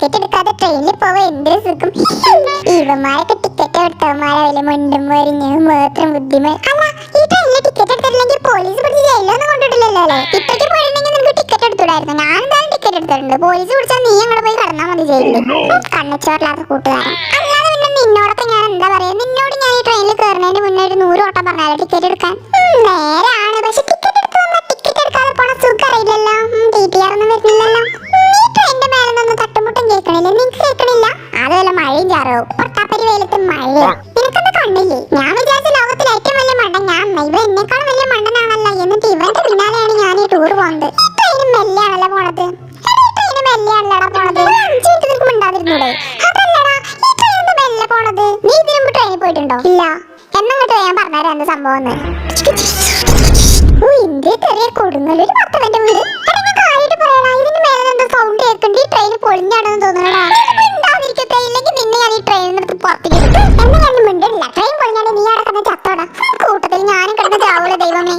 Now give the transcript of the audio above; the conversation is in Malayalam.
ടിക്കറ്റ് എടുക്കാതെ ട്രെയിനിൽ പോവാൻ എന്തൊരു സുഖം. ഇവന്മാരൊക്കെ ടിക്കറ്റ് എടുത്തവന്മാരെ വലിയ മുണ്ടും വരിഞ്ഞ് മാത്രം ബുദ്ധിമ അല്ല ഈ ട്രെയിനിൽ ടിക്കറ്റ് എടുത്തിട്ടില്ലെങ്കിൽ പോലീസ് പിടിച്ച് ജയിലൊന്നും കൊണ്ടിട്ടില്ലല്ലോ അല്ലേ? ഇത്രയ്ക്ക് പോയിട്ടുണ്ടെങ്കിൽ നിനക്ക് ടിക്കറ്റ് എടുത്തുകൂടായിരുന്നു ഞാൻ എന്തായാലും ടിക്കറ്റ് എടുത്തിട്ടുണ്ട്. പോലീസ് പിടിച്ചാൽ നീ അങ്ങോട്ട് പോയി കടന്നാൽ മതി ജയിലിൽ കണ്ണച്ചോറില്ലാത്ത കൂട്ടുകാരൻ. അല്ലാതെ പിന്നെ നിന്നോടൊക്കെ ഞാൻ എന്താ പറയാ? നിന്നോട് ഞാൻ ഈ ട്രെയിനിൽ കയറുന്നതിന് മുന്നേ ഒരു നൂറ് ഓട്ടം പറഞ്ഞാലോ ടിക്കറ്റ് എടുക്കാൻ? വല്ല മഴയും ചാറോ പൊട്ടാപ്പരി വെയിലത്ത് മഴ. നിനക്കെന്താ കണ്ടില്ലേ? ഞാൻ വിചാരിച്ച ലോകത്തിൽ ഏറ്റവും വലിയ മണ്ടൻ ഞാൻ ഇവ വലിയ മണ്ടനാണല്ലോ. എന്നിട്ട് ഇവന്റെ പിന്നാലെയാണ് ഞാൻ ഈ ടൂർ പോകുന്നത് ഈ ട്രെയിൻ മെല്ലെയാണല്ലോ പോണത്. ഒരു അഞ്ച് മിനിറ്റ് നിനക്ക് മിണ്ടാതിരുന്നൂടെ. അതല്ലടാ ഈ ട്രെയിൻ നീ ട്രെയിനിൽ പോയിട്ടുണ്ടോ? ഇല്ല. സംഭവം സൗണ്ട് കേൾക്കണ്ട്. ട്രെയിൻ പൊളിഞ്ഞാണെന്ന് തോന്നണടാ. കിടന്ന് ചത്തോടാ കൂട്ടത്തിൽ ഞാനും കിടന്ന് ചാവൂല ദൈവമേ.